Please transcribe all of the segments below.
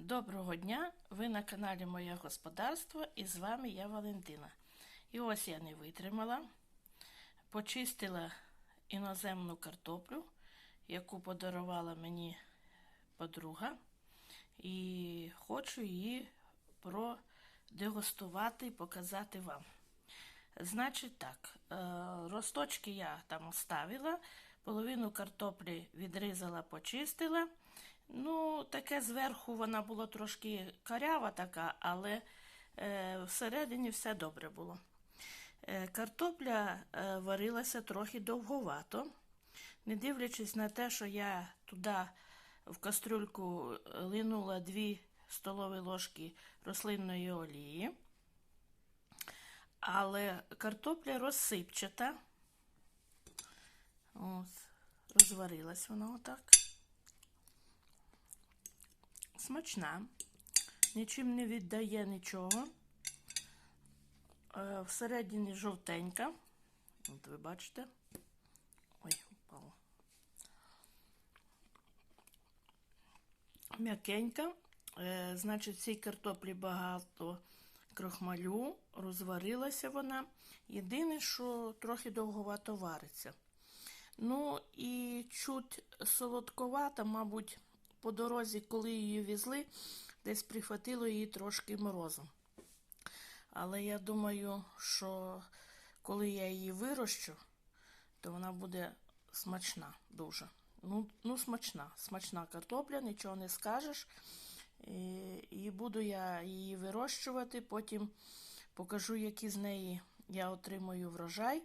Доброго дня! Ви на каналі Моє Господарство і з вами я Валентина. І ось я не витримала, почистила іноземну картоплю, яку подарувала мені подруга, і хочу її продегустувати і показати вам. Значить так, е, росточки я там оставила, половину картоплі відрізала, почистила. Ну, таке зверху вона була трошки карява така, але е, всередині все добре було. Е, картопля е, варилася трохи довговато, не дивлячись на те, що я туди в кастрюльку линула 2 столові ложки рослинної олії. Але картопля розсипчата. Ось, розварилась вона отак. Смачна, нічим не віддає нічого. Е, Всередині жовтенька. От ви бачите. Ой, упало. М'якенька. Е, Значить, в цій картоплі багато крохмалю, розварилася вона. Єдине, що трохи довговато вариться. Ну і чуть солодковата, мабуть, по дорозі, коли її везли, десь прихватило її трошки морозом. Але я думаю, що коли я її вирощу, то вона буде смачна дуже. Ну, ну смачна, смачна картопля, нічого не скажеш. І, і буду я її вирощувати, потім покажу, які з неї я отримую врожай,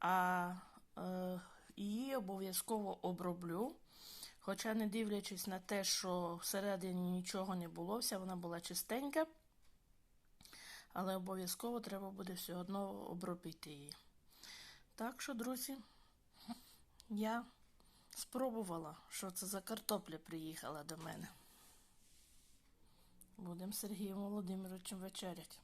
а е, її обов'язково оброблю. Хоча, не дивлячись на те, що всередині нічого не було, вся вона була чистенька, але обов'язково треба буде все одно обробити її. Так що, друзі, я спробувала, що це за картопля приїхала до мене. Будемо Сергієм Володимировичем вечерять.